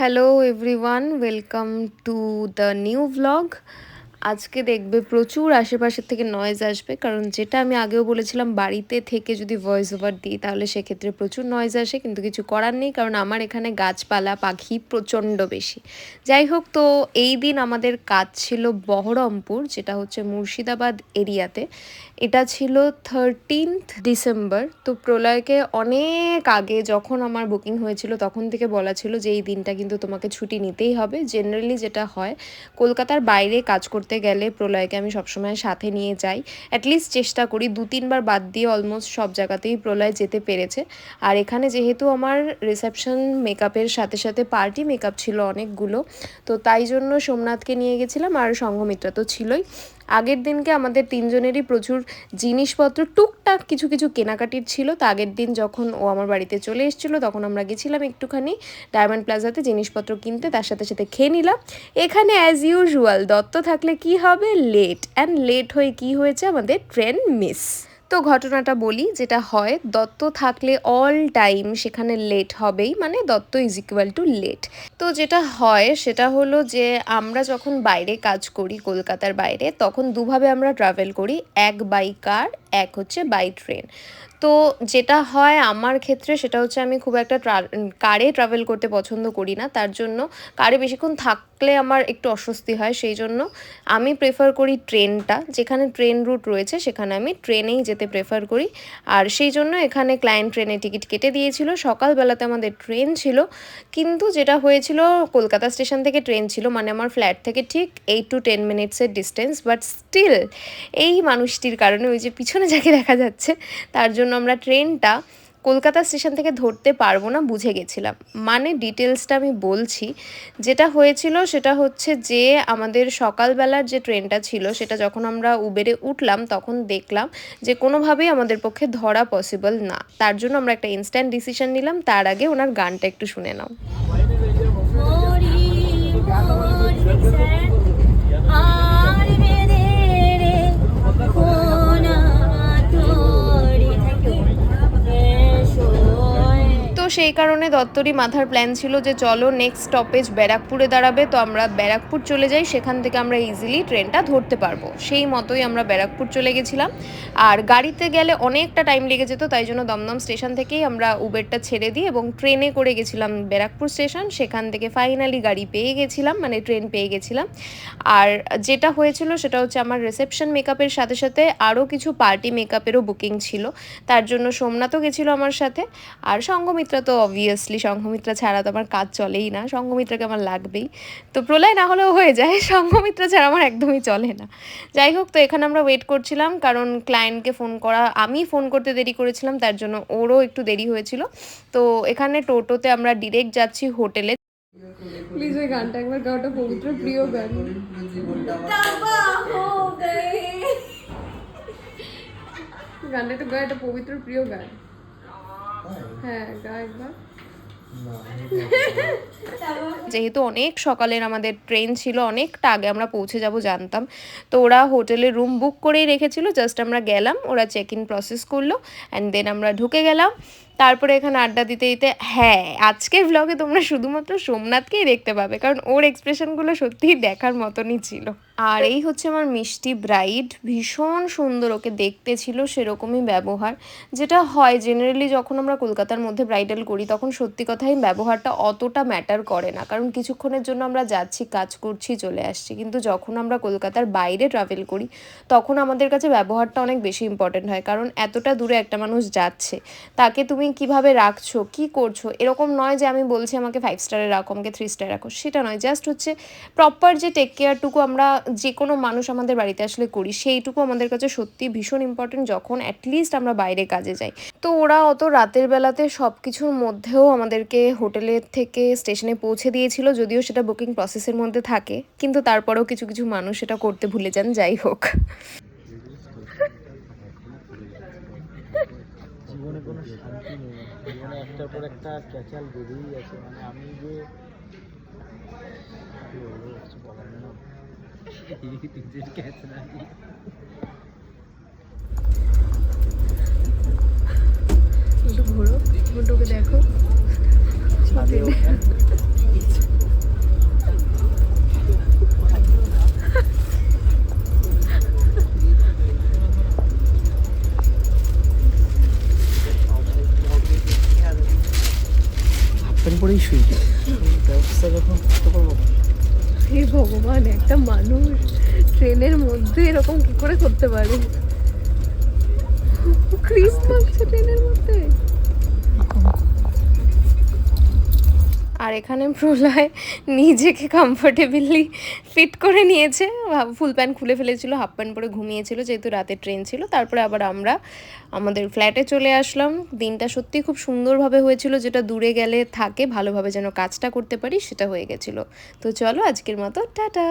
hello everyone welcome to the new vlog. আজকে দেখবে প্রচুর আশেপাশের থেকে নয়েজ আসবে। কারণ যেটা আমি আগেও বলেছিলাম, বাড়িতে থেকে যদি ভয়েস ওভার দিই, তাহলে সেক্ষেত্রে প্রচুর নয়েজ আসে, কিন্তু কিছু করার নেই, কারণ আমার এখানে গাছপালা, পাখি প্রচণ্ড বেশি। যাই হোক, তো এই দিন আমাদের কাজ ছিল বহরমপুর, যেটা হচ্ছে মুর্শিদাবাদ এরিয়াতে। এটা ছিল থার্টিনথ ডিসেম্বর তো প্রলয়কে অনেক আগে যখন আমার বুকিং হয়েছিল, তখন থেকে বলা ছিল যে এই দিনটা কিন্তু তোমাকে ছুটি নিতেই হবে। জেনারেলি যেটা হয়, কলকাতার বাইরে কাজ করতে গেলে প্রলয়কে আমি সবসময় সাথে নিয়ে যাই। অ্যাটলিস্ট চেষ্টা করি, দু তিনবার বাদ দিয়ে অলমোস্ট সব জায়গাতেই প্রলয় যেতে পেরেছে। আর এখানে যেহেতু আমার রিসেপশন মেকআপের সাথে সাথে পার্টি মেকআপ ছিল অনেকগুলো, তো তাই জন্য সোমনাথকে নিয়ে গেছিলাম আর সঙ্গমিত্রা তো ছিলই। আগের দিনকে আমাদের তিনজনেরই প্রচুর জিনিসপত্র, টুকটাক কিছু কিছু কেনাকাটির ছিল। তো আগের দিন যখন ও আমার বাড়িতে চলে এসেছিল, তখন আমরা গেছিলাম একটুখানি ডায়মন্ড প্লাজাতে জিনিসপত্র কিনতে। তার সাথে সাথে খেয়ে নিলাম। এখানে অ্যাজ ইউজুয়াল দত্ত থাকলে কি হবে? লেট অ্যান্ড লেট হয়ে কি হয়েছে? আমাদের ট্রেন মিস তো ঘটনাটা বলি, যেটা হয়, দত্ত থাকলে অল টাইম সেখানে লেট হবেই মানে Dutta is equal to late তো যেটা হয়, সেটা হলো যে আমরা যখন বাইরে কাজ করি, কলকাতার বাইরে, তখন দুভাবে আমরা ট্রাভেল করি, এক বাই কার এক হচ্ছে বাই ট্রেন তো যেটা হয় আমার ক্ষেত্রে সেটা হচ্ছে আমি খুব একটা কারে ট্রাভেল করতে পছন্দ করি না। তার জন্য কারে বেশিক্ষণ থাকলে আমার একটু অস্বস্তি হয়। সেই জন্য আমি প্রেফার করি ট্রেনটা। যেখানে ট্রেন রুট রয়েছে সেখানে আমি ট্রেনেই যেতে প্রেফার করি। আর সেই জন্য এখানে ক্লায়েন্ট ট্রেনে টিকিট কেটে দিয়েছিল। সকালবেলাতে আমাদের ট্রেন ছিল। কিন্তু যেটা হয়েছিল, কলকাতা স্টেশন থেকে ট্রেন ছিল। মানে আমার ফ্ল্যাট থেকে ঠিক এইট টু টেন মিনিটসের ডিস্টেন্স বাট স্টিল এই মানুষটির কারণে ওই যে পিছনে যাকে দেখা যাচ্ছে, তার জন্য আমরা ট্রেনটা কলকাতা স্টেশন থেকে ধরতে পারব না, বুঝে গেছিলাম। মানে ডিটেলসটা আমি বলছি, যেটা হয়েছিল সেটা হচ্ছে যে আমাদের সকালবেলার যে ট্রেনটা ছিল, সেটা যখন আমরা উবেরে উঠলাম, তখন দেখলাম যে কোনোভাবেই আমাদের পক্ষে ধরা পসিবল না। তার জন্য আমরা একটা ইনস্ট্যান্ট ডিসিশন নিলাম, তার আগে ওনার গানটা একটু শুনে নাও। সেই কারণে দত্তরই মাথার প্ল্যান ছিল যে চলো নেক্সট স্টপেজ ব্যারাকপুরে দাঁড়াবে। তো আমরা ব্যারাকপুর চলে যাই, সেখান থেকে আমরা ইজিলি ট্রেনটা ধরতে পারব। সেই মতোই আমরা ব্যারাকপুর চলে গেছিলাম। আর গাড়িতে গেলে অনেকটা টাইম লেগে যেত, তাই জন্য দমদম স্টেশন থেকেই আমরা উবেরটা ছেড়ে দিই এবং ট্রেনে করে গেছিলাম ব্যারাকপুর স্টেশন। সেখান থেকে ফাইনালি গাড়ি পেয়ে গেছিলাম মানে ট্রেন পেয়ে গেছিলাম। আর যেটা হয়েছিল সেটা হচ্ছে আমার রিসেপশন মেকআপের সাথে সাথে আরও কিছু পার্টি মেকআপেরও বুকিং ছিল। তার জন্য সোমনাথও গেছিল আমার সাথে। আর সঙ্গমিত্রা তো অবভিয়াসলি সঙ্গমিত্রা ছাড়া তো আমার কাজ চলেই না। সঙ্গমিত্রাকে আমার লাগবেই। তো প্রলয় না হলেও হয়ে যায়। সঙ্গমিত্রা ছাড়া আমার একদমই চলে না। যাই হোক তো এখানে আমরা ওয়েট করছিলাম কারণ ক্লায়েন্টকে ফোন করা আমি ফোন করতে দেরি করেছিলাম তার জন্য ওরও একটু দেরি হয়েছিল। তো এখানে টোটোতে আমরা ডিরেক্ট যাচ্ছি হোটেলে। প্লিজ ওই গানটা একবার গাওটা পবিত্র প্রিয় গান। গানটা একটু গা। একটা পবিত্র প্রিয় গান। হ্যাঁ একবার। যেহেতু অনেক সকালের আমাদের ট্রেন ছিল অনেকটা আগে আমরা পৌঁছে যাব জানতাম। তো ওরা হোটেলে রুম বুক করেই রেখেছিল জাস্ট আমরা গেলাম ওরা চেক ইন প্রসেস করল অ্যান্ড দেন আমরা ঢুকে গেলাম। তারপরে এখানে আড্ডা দিতে দিতে হ্যাঁ আজকের ব্লগে তোমরা শুধুমাত্র সোমনাথকেই দেখতে পাবে কারণ ওর এক্সপ্রেশনগুলো সত্যিই দেখার মতনই ছিল। আর এই হচ্ছে আমার মিষ্টি ব্রাইড। ভীষণ সুন্দর ওকে দেখতে ছিল সেরকমই ব্যবহার। যেটা হয় জেনারেলি যখন আমরা কলকাতার মধ্যে ব্রাইডাল করি, তখন সত্যি কথাই ব্যবহারটা অতটা ম্যাটার করে না। কারণ কিছুক্ষণের জন্য আমরা যাচ্ছি, কাজ করছি, চলে আসছি। কিন্তু যখন আমরা কলকাতার বাইরে ট্রাভেল করি, তখন আমাদের কাছে ব্যবহারটা অনেক বেশি ইম্পর্টেন্ট হয়। কারণ এতটা দূরে একটা মানুষ যাচ্ছে, তাকে তুমি কীভাবে রাখছো, কি করছ, এরকম নয় যে আমি বলছি আমাকে ফাইভ স্টারে রাখো, আমাকে থ্রি স্টারে রাখো। সেটা নয় জাস্ট হচ্ছে প্রপার যে টেক কেয়ারটুকু আমরা যে কোনো মানুষ আমাদের বাড়িতে আসলে করি, সেইটুকু আমাদের কাছে সত্যি ভীষণ ইম্পর্টেন্ট যখন অ্যাটলিস্ট আমরা বাইরে কাজে যাই। তো ওরা অত রাতের বেলাতে সব কিছুর মধ্যেও আমাদেরকে হোটেলের থেকে স্টেশনে পৌঁছে দিয়েছিল, যদিও সেটা বুকিং প্রসেসের মধ্যে থাকে, কিন্তু তারপরেও কিছু কিছু মানুষ সেটা করতে ভুলে যান, যাই হোক। জীবনে কোনো শান্তি নেই। জীবনে একটার পর একটা ক্যাচাল বেরিয়েই আছে মানে আমি যে একটু ঘোরো ঘুরটোকে দেখো পরেই শুয়ে ব্যবস্থা যখন করতে পারব। হে ভগবান একটা মানুষ ট্রেনের মধ্যে এরকম কি করে করতে পারে? ক্রিস ট্রেনের মধ্যে? আর এখানে প্রলয় নিজেকে কমফোর্টেবলি ফিট করে নিয়েছে। ফুল প্যান্ট খুলে ফেলেছিল হাফ প্যান্ট পরে ঘুমিয়েছিল, যেহেতু রাতে ট্রেন ছিল। তারপরে আবার আমরা আমাদের ফ্ল্যাটে চলে আসলাম। দিনটা সত্যি খুব সুন্দরভাবে হয়েছিল, যেটা দূরে গেলে থাকে, ভালোভাবে যেন কাজটা করতে পারি, সেটা হয়ে গেছিল। তো চলো আজকের মতো, টাটা!